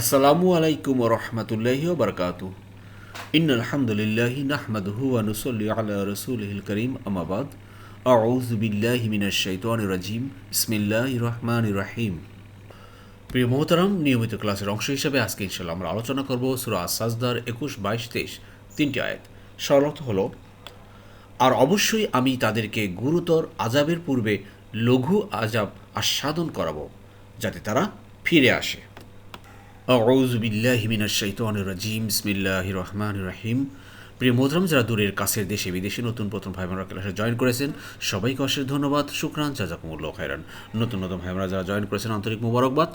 আসসালামু আলাইকুম রহমতুল্লাহি বরকাত ইন আলহামদুলিল্লাহি নাহমাদহু ওয়া নুসাল্লি আলা রাসূলিহিল করিম আমাবাদ আউযু বিল্লাহি মিনাশ শাইতানির রাজিম বিসমিল্লাহির রহমানির রহিম প্রিয় মোহতারাম, নিয়মিত ক্লাসের অংশ হিসেবে আজকে ইনশাল্লাহ আমরা আলোচনা করব সূরা সাজদার একুশ, বাইশ, তেইশ, তিনটি আয়াত। সরলত হলো, আর অবশ্যই আমি তাদেরকে গুরুতর আজাবের পূর্বে লঘু আজাব আস্বাদন করাবো, যাতে তারা ফিরে আসে আউযু বিল্লাহি মিনাশ শাইতানির রাজিম, বিসমিল্লাহির রহমানির রহিম। প্রিয় মোহতরম, যারা দূরের কাছের দেশে, বিদেশে নতুন প্রথম ভাই বোনরা ক্লাসে জয়েন করেছেন, সবাইকে অশেষ ধন্যবাদ, শুক্রান, জাজাকুমুল্লাহ খায়রান। নতুন নতুন ভাই বোনরা যারা জয়েন করেছেন, আন্তরিক মোবারকবাদ।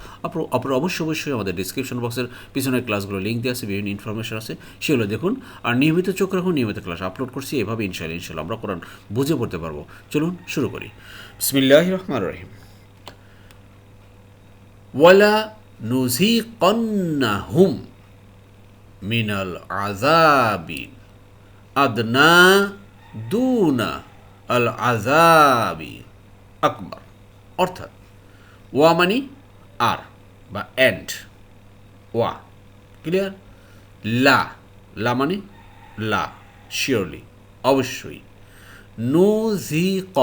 আপনার অবশ্যই অবশ্যই আমাদের ডিসক্রিপশন বক্সের পিছনের ক্লাসগুলো লিঙ্ক দেওয়া আছে, বিভিন্ন ইনফরমেশন আছে, সেগুলো দেখুন। আর নিয়মিত চোখ রাখুন, নিয়মিত ক্লাস আপলোড করছি, এভাবে ইনশাল্লাহ ইনশাল্লাহ আমরা কোরআন বুঝে পড়তে পারব। চলুন, শুরু করি। বিসমিল্লাহ রহমান রহিম। ওয়ালা নুজিকন্নাহুম মিনাল আযাবি আদনা দুনা আল আযাবি আকবর। অর্থাৎ ওয়া মানি আর বা অ্যান্ড ওয়া ক্লিয়ার লা লা মানে লা শিওরলি অবশ্যই। নুজিক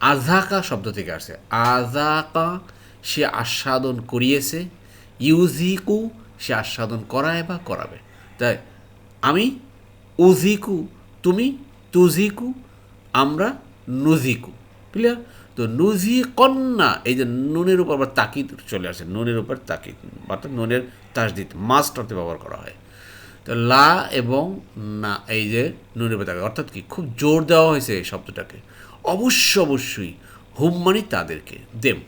আজাকা শব্দ থেকে আসছে। আজাকা সে আস্বাদন করিয়েছে, ইউজিকু সে আস্বাদন করায় বা করাবে। তাই আমি উজিকু, তুমি তুজিকু, আমরা নুজিকু। ক্লিয়ার তো নুজি কন্যা এই যে নুনের উপর আবার তাকিদ চলে আসে, নুনের উপর তাকিদ, অর্থাৎ নুনের তাসদিদ মাস্ট অর্থে ব্যবহার করা হয়। তো লা এবং না, এই যে নুনের উপর তাকিদ, অর্থাৎ কি? খুব জোর দেওয়া হয়েছে এই শব্দটাকে। অবশ্য অবশ্যই হুম মানে তাদেরকে, দেম।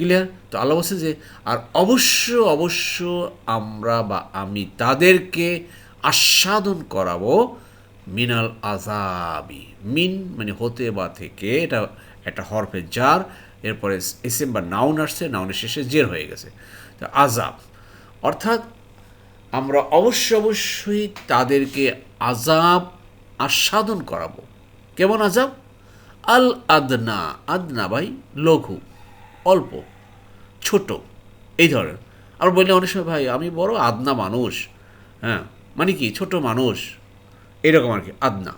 ক্লিয়ার তো আল্লাহ বলছে যে, আর অবশ্য অবশ্য আমরা বা আমি তাদেরকে আস্বাদন করাবো মিনাল আজাবি মিন মানে হতে বা থেকে, এটা একটা হরফে জার এরপরে এসএম বা নাউন আসছে, নাউনের শেষে জের হয়ে গেছে। তো আজাব অর্থাৎ আমরা অবশ্য, অবশ্যই তাদেরকে আজাব আস্বাদন করাবো। কেমন আজাব আল আদনা আদনা ভাই, লঘু। অল্প, ছোট, এই ধরনের। আর বললে অনেক সময়, ভাই, আমি বড় আদনা মানুষ। হ্যাঁ মানে কি? ছোট মানুষ। এরকম আর কি, আদনা।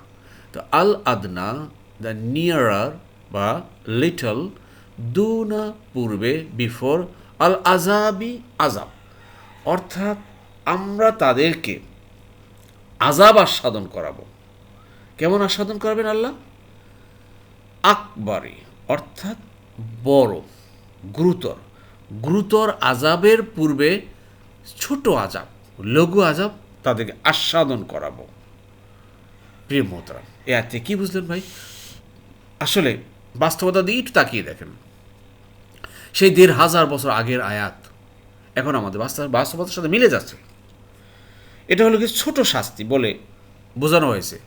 তো আল আদনা দ্য নিয়ারার বা লিটল দুনা পূর্বে বিফোর আল আজাবি আজাব অর্থাৎ আমরা তাদেরকে আজাব আস্বাদন করাবো। কেমন আস্বাদন করাবেন আল্লাহ? আকবরে, অর্থাৎ বড়। গুরুতর। গুরুতর আজাবের পূর্বে ছোট আজাব লঘু আজাব তাদেরকে আস্বাদন করাবো। প্রিয় মোহতারাম, এ আতে কী বুঝলেন ভাই? আসলে বাস্তবতা দিয়ে একটু তাকিয়ে দেখেন। সেই দেড় হাজার বছর আগের আয়াত এখন আমাদের বাস্তব বাস্তবতার সাথে মিলে যাচ্ছে। এটা হলো কি ছোট শাস্তি বলে বোঝানো হয়েছে।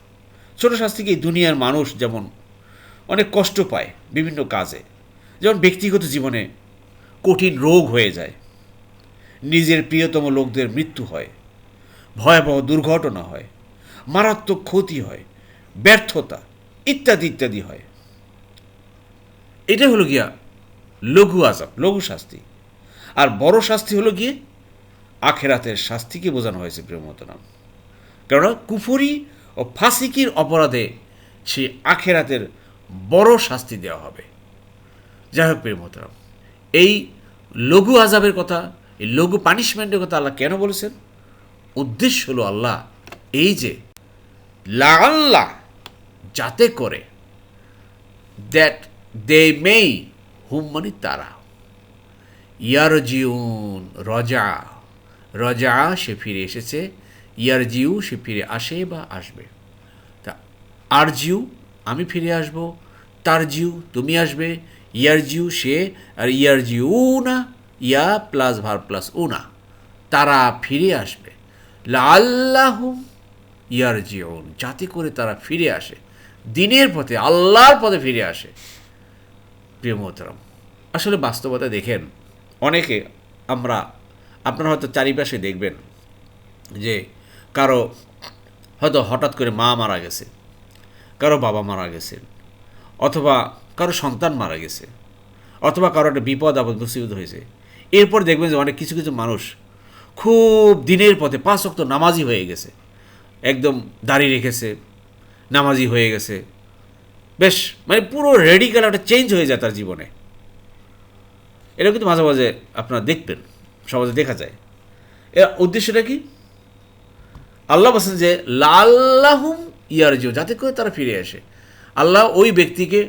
ছোট শাস্তি কি দুনিয়ার মানুষ যেমন অনেক কষ্ট পায় বিভিন্ন কাজে যেমন ব্যক্তিগত জীবনে কঠিন রোগ হয়ে যায়, নিজের প্রিয়তম লোকদের মৃত্যু হয়, ভয়াবহ দুর্ঘটনা হয়, মারাত্মক ক্ষতি হয়, ব্যর্থতা ইত্যাদি ইত্যাদি হয়। এটা হলো গিয়া লঘু আজাব লঘু শাস্তি। আর বড় শাস্তি হলো গিয়ে আখেরাতের শাস্তিকে বোঝানো হয়েছে প্রিয়মতনাম। কেননা কুফরি ও ফাসিকির অপরাধে সেই আখেরাতের বড় শাস্তি দেওয়া হবে। যাই হোক প্রিয় প্রিয়মতরাম এই লঘু আজাবের কথা, এই লঘু পানিশমেন্টের কথা আল্লাহ কেন বলেছেন? উদ্দেশ্য হলো আল্লাহ এই যে আল্লাহ যাতে করে দ্যাট দে মেই হুম মানে তারা। ইয়ারজিউন, রজা রজা সে ফিরে এসেছে, ইয়ারজিউ সে ফিরে আসে বা আসবে। তা আর জিউ আমি ফিরে আসব তার জিউ তুমি আসবে ইয়ার জিউ সে, আর ইয়ার জিউ না ইয়া প্লাস ভার প্লাস উনা তারা ফিরে আসবে। আল্লাহুম ইয়ার জিউন যাতে করে তারা ফিরে আসে। দিনের পথে, আল্লাহর পথে ফিরে আসে। প্রিয় মোহতরম, আসলে বাস্তবতা দেখেন, অনেকে আমরা, আপনারা হয়তো চারিপাশে দেখবেন যে, কারও হয়তো হঠাৎ করে মা মারা গেছে, কারও বাবা মারা গেছেন অথবা কারও সন্তান মারা গেছে, অথবা কারও একটা বিপদ আপদ মুসিবত হয়েছে। এরপর দেখবেন যে অনেক কিছু কিছু মানুষ খুব দিনের পথে পাঁচ অক্ত নামাজি হয়ে গেছে। একদম দাড়ি রেখেছে, নামাজি হয়ে গেছে। বেশ মানে পুরো রেডিক্যাল একটা চেঞ্জ হয়ে যায় তার জীবনে। এটা কিন্তু মাঝে মাঝে আপনারা দেখবেন, সমাজে দেখা যায়। এর উদ্দেশ্যটা কি? আল্লাহ বলছেন যে লাল্লাহুম ইয়ারজিও যাতে করে তারা ফিরে আসে। আল্লাহ ওই ব্যক্তিকে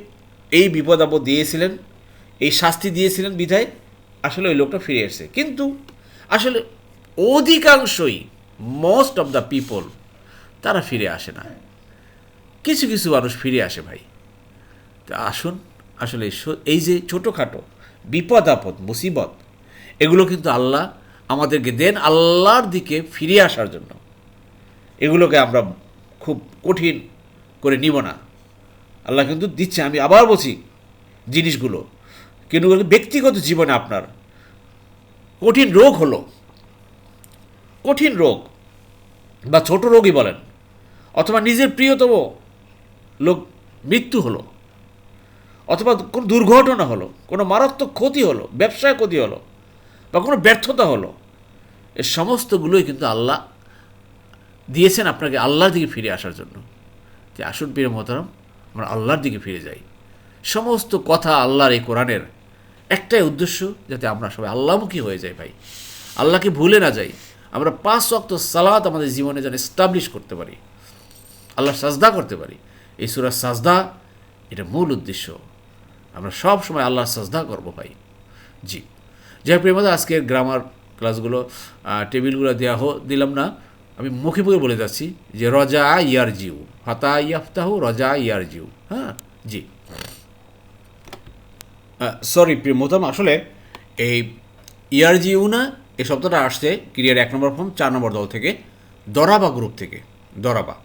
এই বিপদ আপদ দিয়েছিলেন, এই শাস্তি দিয়েছিলেন বিধায় আসলে ওই লোকটা ফিরে এসেছে। কিন্তু আসলে অধিকাংশই মোস্ট অফ দ্য পিপল তারা ফিরে আসে না। কিছু কিছু মানুষ ফিরে আসে ভাই। তা আসুন, আসলে এই যে ছোটোখাটো বিপদ আপদ, মুসিবত, এগুলো কিন্তু আল্লাহ আমাদেরকে দেন আল্লাহর দিকে ফিরে আসার জন্য। এগুলোকে আমরা খুব কঠিন করে নিব না। আল্লাহ কিন্তু দিচ্ছে, আমি আবার বলছি জিনিসগুলো। কিন্তু ব্যক্তিগত জীবনে আপনার। কঠিন রোগ হলো। কঠিন রোগ। বা ছোট রোগই বলেন। অথবা নিজের প্রিয়তম লোক মৃত্যু হলো। অথবা কোনো দুর্ঘটনা হলো, কোনো মারাত্মক ক্ষতি হলো, ব্যবসায় ক্ষতি হলো, বা কোনো ব্যর্থতা হলো, এ সমস্তগুলোই কিন্তু আল্লাহ দিয়েছেন আপনাকে আল্লাহর দিকে ফিরে আসার জন্য। যে আসুন প্রিয় মহতারাম আমরা আল্লাহর দিকে ফিরে যাই। সমস্ত কথা আল্লাহর এই কোরআনের একটাই উদ্দেশ্য যাতে আমরা সবাই আল্লাহমুখী হয়ে যাই ভাই। আল্লাহকে ভুলে না যাই। আমরা পাঁচ ওয়াক্ত সালাত আমাদের জীবনে যেন এস্টাবলিশ করতে পারি। আল্লাহ সাজদা করতে পারি। এই সুরা সাজদা, এটা মূল উদ্দেশ্য। আমরা সব সময় আল্লাহর সাজদা করব ভাই। জি। যাই প্রেমদা আজকের গ্রামার ক্লাসগুলো টেবিলগুলো দেওয়া হো, দিলাম না। আমি মুখে মুখে বলে যাচ্ছি যে রজা ইয়ার জিউ ফাতা ইয়াফতাহু রজা ইয়ার জিউ হ্যাঁ জি। সরি প্রিয় মোতাম আসলে এই ইয়ার জিউ না, এই শব্দটা আসছে ক্রিয়ার এক নম্বর ফর্ম চার নম্বর দল থেকে, দরাবা গ্রুপ থেকে, দরাবা।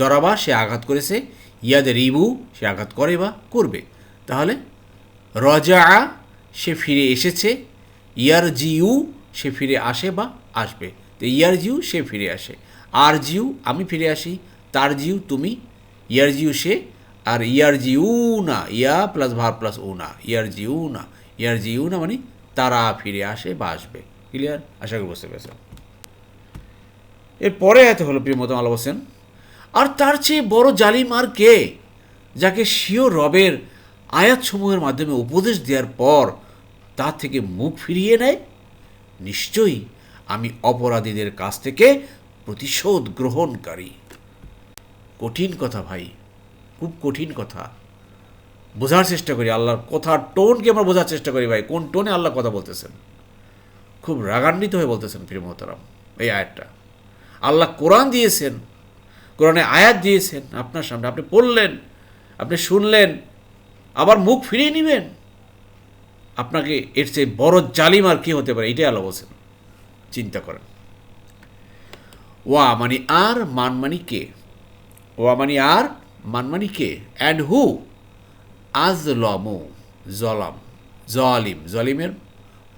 দরাবা, সে আঘাত করেছে ইয়াদের রিবু সে আঘাত করে বা করবে। তাহলে রজা, সে ফিরে এসেছে ইয়ার জিউ সে ফিরে আসে বা আসবে। তো ইয়ার জিউ সে ফিরে আসে। আর জিউ আমি ফিরে আসি তার জিউ তুমি ইয়ার জিউ সে, আর ইয়ার জিউ না ইয়া প্লাস ভার প্লাস ও না ইয়ার জিউ না ইয়ার জিউ না মানে তারা ফিরে আসে বা আসবে। ক্লিয়ার আশা করি বুঝতে পেরেছেন। এরপরে এত হলো প্রিয় মতন আলো বলছেন, আর তার চেয়ে বড় জালিম আর কে যাকে স্বীয় রবের আয়াতসমূহের মাধ্যমে উপদেশ দেওয়ার পর তা থেকে মুখ ফিরিয়ে নেয়? নিশ্চয়ই আমি অপরাধীদের কাছ থেকে প্রতিশোধ গ্রহণকারী। কঠিন কথা ভাই, খুব কঠিন কথা। বোঝার চেষ্টা করি, আল্লাহর কথার টোনকে আমরা বোঝার চেষ্টা করি ভাই, কোন টোনে আল্লাহ কথা বলতেছেন। খুব রাগান্বিত হয়ে বলতেছেন প্রিয় মোহতারাম, এই আয়াতটা। আল্লাহ কোরআন দিয়েছেন, কোরআনে আয়াত দিয়েছেন আপনার সামনে, আপনি পড়লেন, আপনি শুনলেন, আবার মুখ ফিরিয়ে নেবেন। আপনাকে এর চেয়ে বড় জালিম আর কি হতে পারে, এটাই আল্লাহ বলছেন। চিন্তা করেন। ওয়া মানে আর, মান মানি কে? ওয়া মানে আর মান মানি কে? অ্যান্ড হু আজ আজলমু, জলাম, জলিম। জলিমের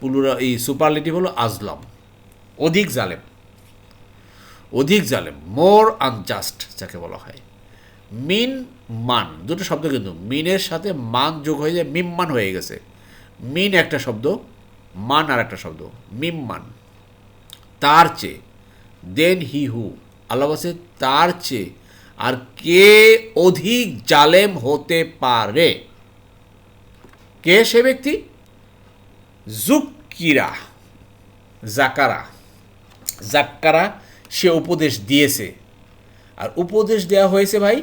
পুলুরা এই সুপারলেটিভ হলো আজলম। অধিক জালেম। অধিক জালেম। মোর আনজাস্ট যাকে বলা হয়। মিন মান। দুটো শব্দ কিন্তু। মিনের সাথে মান যোগ হয়ে যায়। মিম্মান হয়ে গেছে। মিন একটা শব্দ, মান আর একটা শব্দ। মিম্মান তার চেয়ে। দেন হি হু আল্লাহ তার চেয়ে আর কে অধিক জালেম হতে পারে? কে সে ব্যক্তি? জুকিরা। জাকারা জাক্কারা সে উপদেশ দিয়েছে। আর উপদেশ দেওয়া হয়েছে ভাই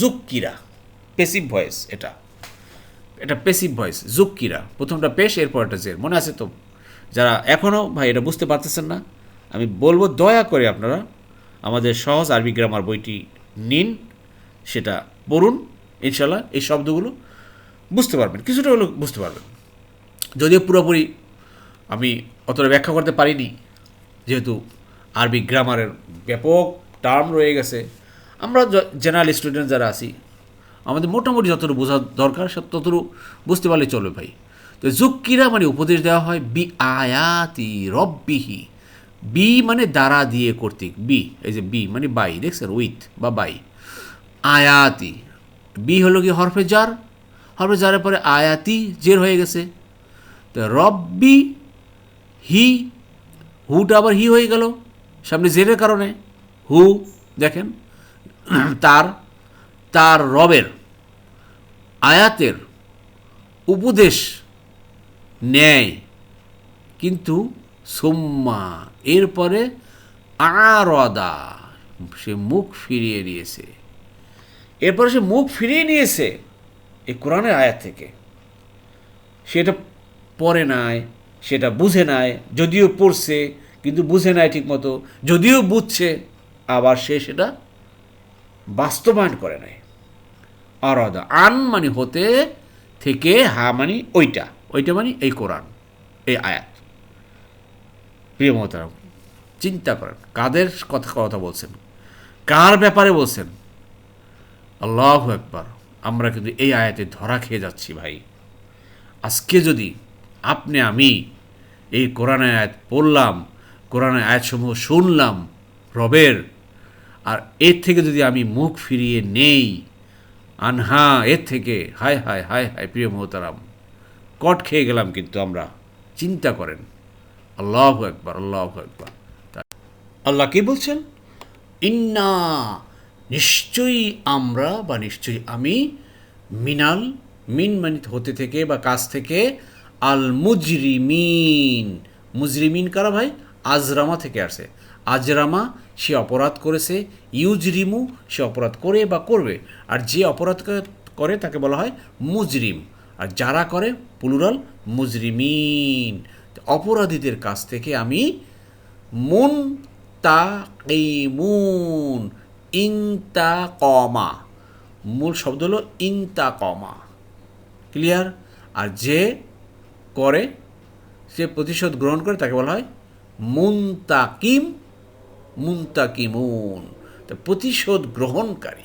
জুক্কিরা। পেসিভ ভয়েস এটা। এটা পেসিভ ভয়েস জুক্কিরা। প্রথমটা পেশ এরপর একটা জের। মনে আছে তো? যারা এখনও ভাই, এটা বুঝতে পারতেছেন না, আমি বলব দয়া করে আপনারা আমাদের সহজ আরবি গ্রামার বইটি নিন, সেটা পড়ুন, ইনশাল্লাহ এই শব্দগুলো বুঝতে পারবেন। কিছুটা হলেও বুঝতে পারবেন। যদিও পুরোপুরি আমি অতটা ব্যাখ্যা করতে পারিনি, যেহেতু আরবি গ্রামারের ব্যাপক টার্ম রয়ে গেছে। আমরা জেনারেল স্টুডেন্ট যারা আছি, আমাদের মোটামুটি যতটুকু বোঝা দরকার, সব ততটুকু বুঝতে পারলে চলবে ভাই। তো জুক্কিরা মানে উপদেশ দেওয়া হয়, বি আয়াতি রব্বিহি। বি মানে দ্বারা দিয়ে কর্তৃক বি এই যে বি মানে বাই, দেখছেন? উইথ বা বাই। আয়াতি বি হলো কি হরফে জার হরফে জারের পরে আয়াতি জের হয়ে গেছে। তো রব্বি হি, হুটা আবার হি হয়ে গেল, সামনে জেরের কারণে। হু, দেখেন, তার তার রবের আয়াতের উপদেশ নেয়, কিন্তু সোম্মা এরপরে আরদা, সে মুখ ফিরিয়ে নিয়েছে। এরপরে সে মুখ ফিরিয়ে নিয়েছে এই কোরআনের আয়াত থেকে। সেটা পড়ে নাই, সেটা বুঝে নাই, যদিও পড়ছে, কিন্তু বুঝে নাই ঠিকমতো, যদিও বুঝছে, আবার সে সেটা বাস্তবায়ন করে নাই। আরদা, আন মানে হতে থেকে হা মানে ওইটা ওইটা মানে এই কোরআন, এই আয়াত। প্রিয় মহতারাম চিন্তা করেন, কাদের কথা কথা বলছেন? কার ব্যাপারে বলছেন? আল্লাহ একবার আমরা কিন্তু এই আয়াতে ধরা খেয়ে যাচ্ছি ভাই। আজকে যদি আপনি, আমি এই কোরআনের আয়াত পড়লাম কোরআনের আয়াতসমূহ শুনলাম রবের, আর এর থেকে যদি আমি মুখ ফিরিয়ে নেই, আনহা, এর থেকে, হায় হায় হায় হায়, প্রিয় মোহতারাম, কট খেয়ে গেলাম কিন্তু আমরা, চিন্তা করেন। আল্লাহ একবার আল্লাহ একবার আল্লাহ কি বলছেন? ইন্না, নিশ্চয়ই আমরা বা নিশ্চয়ই আমি মিনাল, মিন মানিত হতে থেকে বা কাছ থেকে আল মুজরিমিন। মুজরিমিন কারা ভাই? আজরামা থেকে আসে। আজরামা, সে অপরাধ করেছে। ইউজরিমু, সে অপরাধ করে বা করবে। আর যে অপরাধ করে তাকে বলা হয় মুজরিম। আর যারা করে পুলুরাল মুজরিমিন। অপরাধীদের কাছ থেকে আমি মুন তা মুন ইনতা কমা মূল শব্দ হলো ইনতা কমা ক্লিয়ার? আর যে করে সে প্রতিশোধ গ্রহণ করে, তাকে বলা হয় মুন্তাকিম, মুন্তাকিমুন। তো প্রতিশোধ গ্রহণকারী।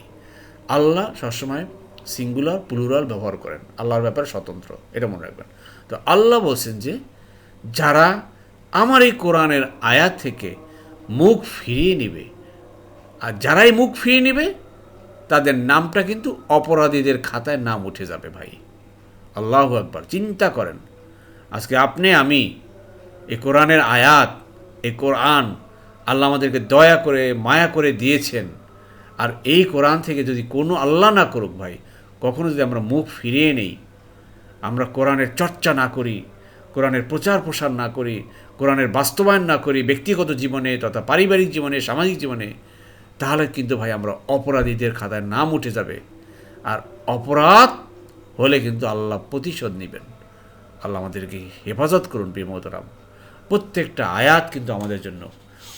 আল্লাহ সবসময় সিঙ্গুলার প্লুরাল ব্যবহার করেন। আল্লাহর ব্যাপারে স্বতন্ত্র। এটা মনে রাখবেন। তো আল্লাহ বলছেন যে যারা আমার এই কোরআনের আয়াত থেকে মুখ ফিরিয়ে নেবে। আর যারাই মুখ ফিরিয়ে নেবে, তাদের নামটা কিন্তু অপরাধীদের খাতায় নাম উঠে যাবে ভাই। আল্লাহ একবার চিন্তা করেন। আজকে আপনি, আমি এ কোরআনের আয়াত এ কোরআন আল্লাহ আমাদেরকে দয়া করে, মায়া করে দিয়েছেন। আর এই কোরআন থেকে যদি কোনো আল্লাহ না করুক ভাই, কখনো যদি আমরা মুখ ফিরিয়ে নেই, আমরা কোরআনের চর্চা না করি কোরআনের প্রচার প্রসার না করি, কোরআনের বাস্তবায়ন না করি, ব্যক্তিগত জীবনে তথা পারিবারিক জীবনে, সামাজিক জীবনে, তাহলে কিন্তু ভাই আমরা অপরাধীদের খাতায় নাম উঠে যাবে। আর অপরাধ হলে কিন্তু আল্লাহ প্রতিশোধ নেবেন। আল্লাহ আমাদেরকে হেফাজত করুন প্রিয়মতরাম প্রত্যেকটা আয়াত কিন্তু আমাদের জন্য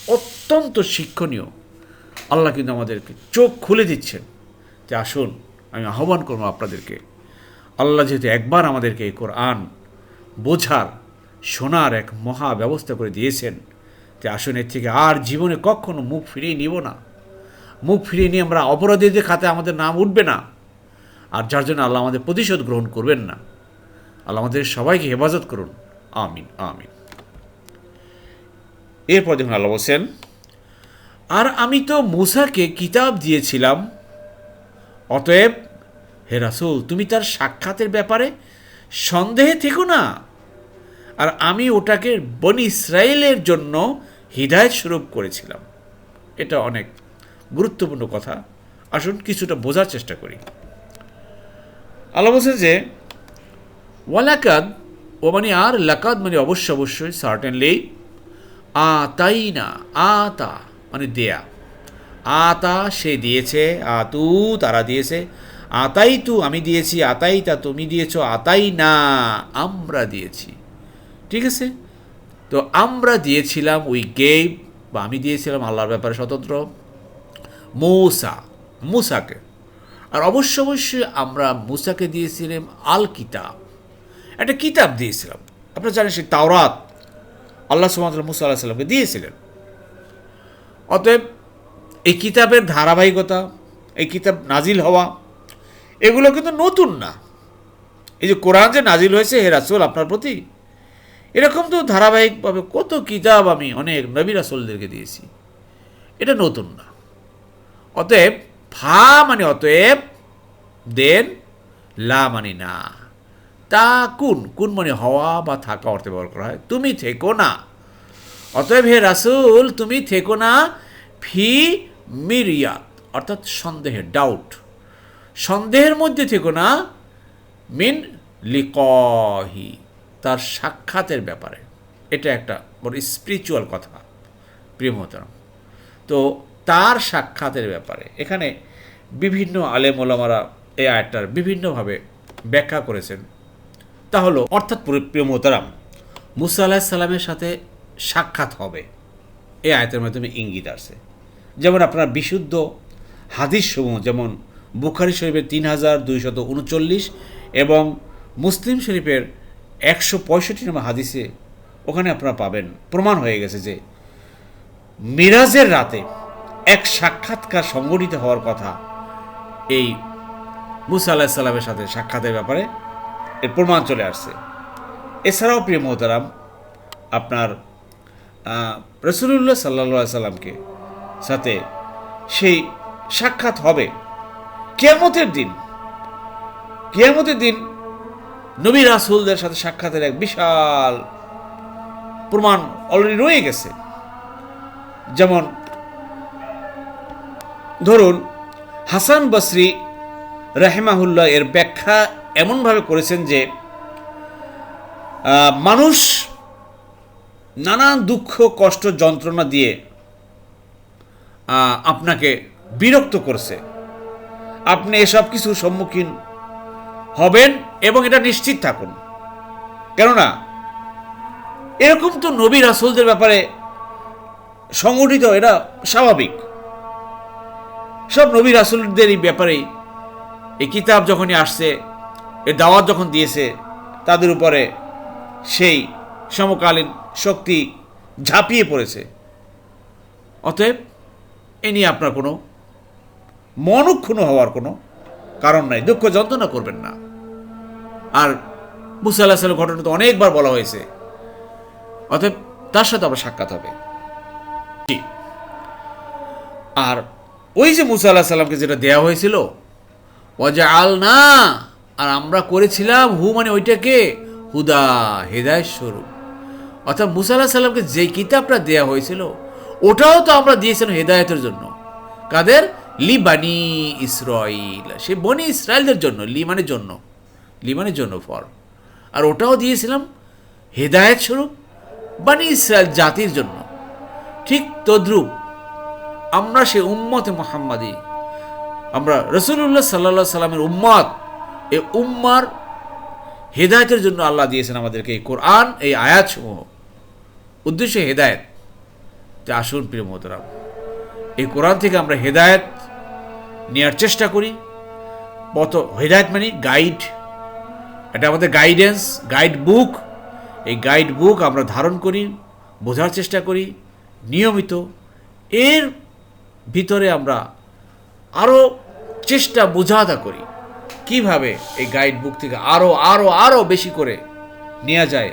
অত্যন্ত শিক্ষণীয়। আল্লাহ কিন্তু আমাদেরকে চোখ খুলে দিচ্ছেন যে আসুন, আমি আহ্বান করব আপনাদেরকে। আল্লাহ যেহেতু একবার আমাদেরকে এই কোরআন বোঝার, শোনার এক মহা ব্যবস্থা করে দিয়েছেন। যে আসনের থেকে আর জীবনে কখনো মুখ ফিরিয়ে নিব না। মুখ ফিরিয়ে নিয়ে আমরা অপরাধীদের খাতে আমাদের নাম উঠবে না। আর যার জন্য আল্লাহ আমাদের প্রতিশোধ গ্রহণ করবেন না। আল্লাহ আমাদের সবাইকে হেফাজত করুন। আমিন আমিন। এরপর দেখুন আল্লাহ বলছেন, আর আমি তো মুসাকে কিতাব দিয়েছিলাম। অতএব, হে রাসুল, তুমি তার সাক্ষাতের ব্যাপারে সন্দেহে থেকো না। আর আমি ওটাকে বনি ইসরায়েলের জন্য হৃদায়ত স্বরূপ করেছিলাম। এটা অনেক গুরুত্বপূর্ণ কথা। আসুন কিছুটা বোঝার চেষ্টা করি। আল্লাহ বলছে যে, ওয়ালাকাদ ও মানে আর, লাকাদ মানে অবশ্য অবশ্যই সার্টেনলি আ তাই না আ তা মানে দেয়া। আ তা সে দিয়েছে আ তু তারা দিয়েছে আতাই তু আমি দিয়েছি আতাই তা তুমি দিয়েছ আতাই না আমরা দিয়েছি। ঠিক আছে? তো আমরা দিয়েছিলাম উই গেভ বা আমি দিয়েছিলাম আল্লাহর ব্যাপারে স্বতন্ত্র, মৌসা, মুসাকে। আর অবশ্য অবশ্যই আমরা মুসাকে দিয়েছিলাম আল কিতাব একটা কিতাব দিয়েছিলাম। আপনারা জানেন সেই তাওরাত, আল্লাহ সুমাত মুসা আল্লাহ সাল্লামকে দিয়েছিলেন। অতএব এই কিতাবের ধারাবাহিকতা, এই কিতাব নাজিল হওয়া, এগুলো কিন্তু নতুন না। এই যে কোরআন যে নাজিল হয়েছে, হে রাসুল, আপনার প্রতি এরকম তো ধারাবাহিকভাবে কত কিতাব আমি অনেক নবী রাসুলদেরকে দিয়েছি। এটা নতুন না। অতএব ফা মানে অতএব, দেন লা মানে না। তা কুন কুন মানে হওয়া বা থাকা অর্থে ব্যবহার করা হয়। তুমি থেকো না। অতএব হে রাসুল, তুমি থেকো না। ফি মিরিয়াত অর্থাৎ সন্দেহে ডাউট সন্দেহের মধ্যে থেকো না। মিন লিকহি। তার সাক্ষাতের ব্যাপারে। এটা একটা বড় স্পিরিচুয়াল কথা, প্রিয় মোহতারাম তো তার সাক্ষাতের ব্যাপারে এখানে বিভিন্ন আলেম ওলামারা এই আয়টার বিভিন্নভাবে ব্যাখ্যা করেছেন। তা হলো, অর্থাৎ প্রিয়- প্রিয় মুসা আলাহ সাল্লামের সাথে সাক্ষাৎ হবে। এই আয়তের মাধ্যমে ইঙ্গিত আসছে যেমন আপনার বিশুদ্ধ হাদিস সমূহ যেমন বুখারি শরীফের তিন হাজার দুইশত উনচল্লিশ এবং মুসলিম শরীফের একশো পঁয়ষট্টি নম্বর হাদিসে ওখানে আপনারা পাবেন। প্রমাণ হয়ে গেছে যে মিরাজের রাতে এক সাক্ষাৎকার সংগঠিত হওয়ার কথা এই মুসা আল্লাহ সাল্লামের সাথে সাক্ষাতের ব্যাপারে এর প্রমাণ চলে আসছে। এছাড়াও প্রিয় মোহতারাম, আপনার রসুল্লাহ সাল্লা সাল্লামকে সাথে সেই সাক্ষাৎ হবে। কেয়ামতের দিন কেয়ামতের দিন নবী রাসুলদের সাথে সাক্ষাতের এক বিশাল প্রমাণ অলরেডি রয়ে গেছে। যেমন, ধরুন, হাসান বসরি রাহেমাহুল্লাহ এর ব্যাখ্যা এমনভাবে করেছেন যে মানুষ নানান দুঃখ, কষ্ট, যন্ত্রণা দিয়ে আপনাকে বিরক্ত করছে। আপনি এসব কিছুর সম্মুখীন হবেন এবং এটা নিশ্চিত থাকুন। কেননা, এরকম তো নবী রাসুলদের ব্যাপারে সংগঠিত, এটা স্বাভাবিক। সব নবী রাসুলদের এই ব্যাপারেই এই কিতাব যখনই আসছে এর দাওয়াত যখন দিয়েছে, তাদের উপরে সেই সমকালীন শক্তি ঝাঁপিয়ে পড়েছে। অতএব এ নিয়ে আপনার কোনো মনক্ষুণ্ণ হওয়ার কোনো কারণ নাই। দুঃখ যন্ত্রণা করবেন না। আর মুসা আল্লাহ সাল্লাম ঘটনা তো অনেকবার বলা হয়েছে। অতএব তার সাথে আবার সাক্ষাৎ হবে। আর ওই যে মুসা আল্লাহ সাল্লামকে যেটা দেয়া হয়েছিল ওয়াজা আল না আর আমরা করেছিলাম হু মানে ওইটাকে হুদা হেদায় স্বরূপ। অর্থাৎ মুসা আল্লাহ সাল্লামকে যে কিতাবটা দেয়া হয়েছিল, ওটাও তো আমরা দিয়েছিলাম হেদায়তের জন্য। কাদের? লি বানি ইসরাইল সে বনি ইসরায়েলদের জন্য, লি মানে জন্য। লি মানে জন্য ফর। আর ওটাও দিয়েছিলাম হেদায়ত স্বরূপ বানি ইসরায়েল জাতির জন্য। ঠিক তদ্রূপ আমরা সে উম্মতে মোহাম্মদী, আমরা রসুল্লাহ সাল্লা সাল্লামের উম্মত, এ উম্মার হেদায়তের জন্য আল্লাহ দিয়েছেন আমাদেরকে এই কোরআন, এই আয়াত সমূহ উদ্দেশ্য হেদায়ত। যে আসুন প্রিয় মোহতরাম, এই কোরআন থেকে আমরা হেদায়ত নেওয়ার চেষ্টা করি। পথ হেদায়ত মানে গাইড এটা আমাদের গাইডেন্স গাইড বুক এই গাইড বুক আমরা ধারণ করি, বোঝার চেষ্টা করি, নিয়মিত। এর ভিতরে আমরা আরও চেষ্টা বোঝাতা করি। কীভাবে এই গাইড বুক থেকে আরও আরও আরও বেশি করে নেওয়া যায়?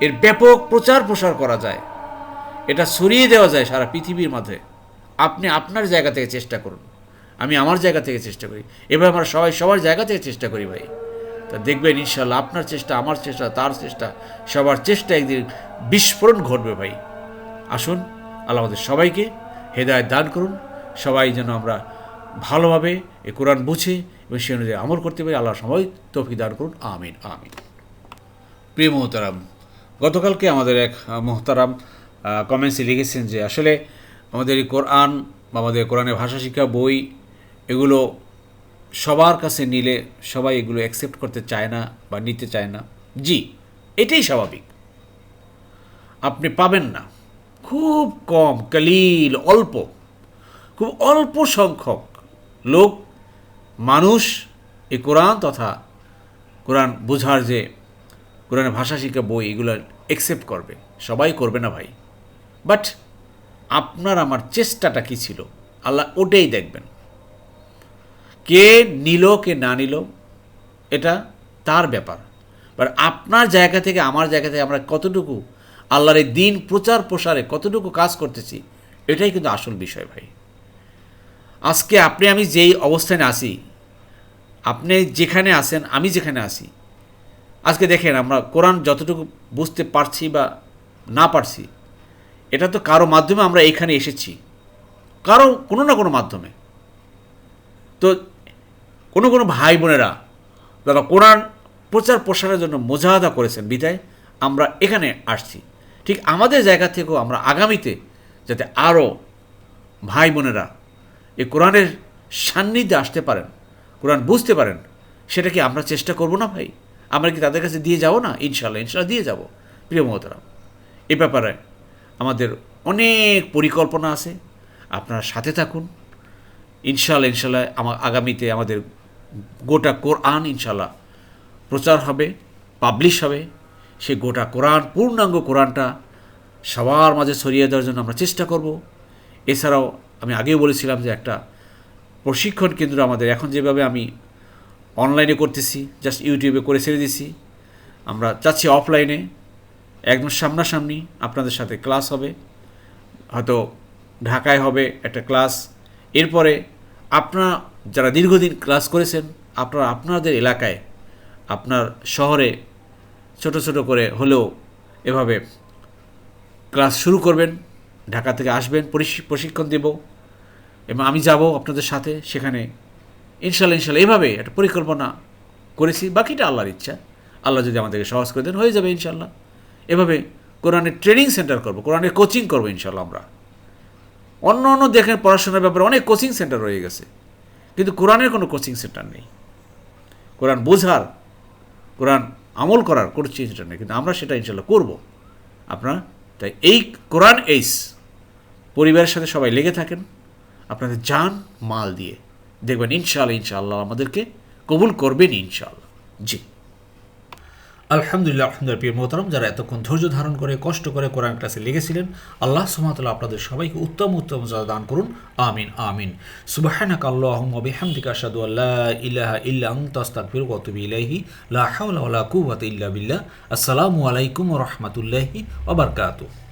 এর ব্যাপক প্রচার প্রসার করা যায়। এটা সরিয়ে দেওয়া যায় সারা পৃথিবীর মাঝে। আপনি আপনার জায়গা থেকে চেষ্টা করুন। আমি আমার জায়গা থেকে চেষ্টা করি। এবার আমরা সবাই সবার জায়গা থেকে চেষ্টা করি ভাই। দেখবেন ইনশাল্লাহ আপনার চেষ্টা, আমার চেষ্টা, তার চেষ্টা, সবার চেষ্টা একদিন বিস্ফোরণ ঘটবে ভাই। আসুন, আল্লাহ আমাদের সবাইকে হেদায়ত দান করুন, সবাই যেন আমরা ভালোভাবে এ কোরআন বুঝে এবং সে অনুযায়ী আমল করতে পারি, আল্লাহ সবাই তৌফিক দান করুন, আমিন আমিন। প্রিয় মোহতারাম, গতকালকে আমাদের এক মোহতারাম কমেন্টসে লিখেছেন যে, আসলে আমাদের এই কোরআন বা আমাদের কোরআনের ভাষা শিক্ষা, বই, এগুলো সবার কাছে নিলে সবাই এগুলো অ্যাকসেপ্ট করতে চায় না বা নিতে চায় না। জি, এটাই স্বাভাবিক। আপনি পাবেন না। খুব কম, কালিল, অল্প। খুব অল্প সংখ্যক লোক, মানুষ এই কোরআন তথা কোরআন বোঝার যে কোরআনের ভাষা শিক্ষা বই এগুলো অ্যাকসেপ্ট করবে। সবাই করবে না ভাই। বাট আপনার, আমার চেষ্টাটা কি ছিল? আল্লাহ ওটাই দেখবেন। কে নিল, কে না নিল, এটা তার ব্যাপার। বাট আপনার জায়গা থেকে, আমার জায়গা থেকে আমরা কতটুকু আল্লাহর এই দিন প্রচার প্রসারে কতটুকু কাজ করতেছি, এটাই কিন্তু আসল বিষয় ভাই। আজকে আপনি, আমি যেই অবস্থানে আসি আপনি যেখানে আসেন আমি যেখানে আসি আজকে দেখেন আমরা কোরআন যতটুকু বুঝতে পারছি বা না পারছি, এটা তো কারও মাধ্যমে আমরা এখানে এসেছি, কারও কোনো না কোনো মাধ্যমে। তো কোনো কোনো ভাই বোনেরা, যারা কোরআন প্রচার প্রসারের জন্য মোজাহাদা করেছেন, বিদায়, আমরা এখানে আসছি। ঠিক আমাদের জায়গা থেকেও আমরা আগামীতে যাতে আরও ভাই বোনেরা এই কোরআনের সান্নিধ্যে আসতে পারেন, কোরআন বুঝতে পারেন, সেটা কি আমরা চেষ্টা করব না ভাই? আমরা কি তাদের কাছে দিয়ে যাব না? ইনশাল্লাহ ইনশাল্লাহ দিয়ে যাব। প্রিয় মহতরাম এ ব্যাপারে আমাদের অনেক পরিকল্পনা আছে। আপনারা সাথে থাকুন। ইনশাল্লাহ ইনশাল্লাহ আমার আগামীতে আমাদের গোটা কোরআন ইনশাল্লাহ প্রচার হবে পাবলিশ হবে। সে গোটা কোরআন, পূর্ণাঙ্গ কোরআনটা সবার মাঝে ছড়িয়ে দেওয়ার জন্য আমরা চেষ্টা করব। এছাড়াও আমি আগেও বলেছিলাম যে একটা প্রশিক্ষণ কেন্দ্র আমাদের এখন যেভাবে আমি অনলাইনে করতেছি জাস্ট ইউটিউবে করে ছেড়ে দিছি, আমরা চাচ্ছি অফলাইনে একদম সামনাসামনি আপনাদের সাথে ক্লাস হবে, হয়তো ঢাকায় হবে একটা ক্লাস এরপরে আপনারা, যারা দীর্ঘদিন ক্লাস করেছেন, আপনারা আপনাদের এলাকায়, আপনার শহরে ছোট ছোট করে হলেও এভাবে ক্লাস শুরু করবেন, ঢাকা থেকে আসবেন, পরিশ- প্রশিক্ষণ দেব, এবং আমি যাব আপনাদের সাথে সেখানে। ইনশাল্লাহ ইনশাল্লাহ এভাবে একটা পরিকল্পনা করেছি, বাকিটা আল্লাহর ইচ্ছা। আল্লাহ যদি আমাদেরকে সহজ করে দেন, হয়ে যাবে ইনশাল্লাহ এভাবে কোরআনের ট্রেনিং সেন্টার করব, কোরআনের কোচিং করব ইনশাল্লাহ আমরা। অন্য অন্য দেখেন পড়াশোনার ব্যাপারে অনেক কোচিং সেন্টার রয়ে গেছে। কিন্তু কোরআনের কোনো কোচিং সেন্টার নেই। কোরআন বোঝার, কোরআন আমল করার কোনো সেন্টার নেই। কিন্তু আমরা সেটা ইনশাল্লাহ করব। আপনারা, তাই এই কোরআন এইস পরিবারের সাথে সবাই লেগে থাকেন। আপনাদের যান মাল দিয়ে দেখবেন ইনশাআল্লাহ ইনশাআল্লাহ আমাদেরকে কবুল করবেন ইনশাআল্লাহ জি। আলহামদুলিল্লাহ আলহামদুলিল্লাহ, প্রিয় মোহতারাম, যারা এতক্ষণ ধৈর্য ধারণ করে, কষ্ট করে কোরআন ক্লাসে লেগেছিলেন আল্লাহ সুমাতাল্লাহ আপনাদের সবাইকে উত্তম উত্তম দান করুন। আমিন আমিন। সুবাহানাক আল্লাহুম ওয়া বিহামদিকা আশহাদু আল্লা ইলাহা ইল্লা আনতা, আস্তাগফিরুকা ওয়া আতুবু ইলাইহি। লা হাওলা ওয়া লা কুওয়াতা ইল্লা বিল্লাহ। আসসালামু আলাইকুম রহমতুল্লাহি বারাকাতুহু।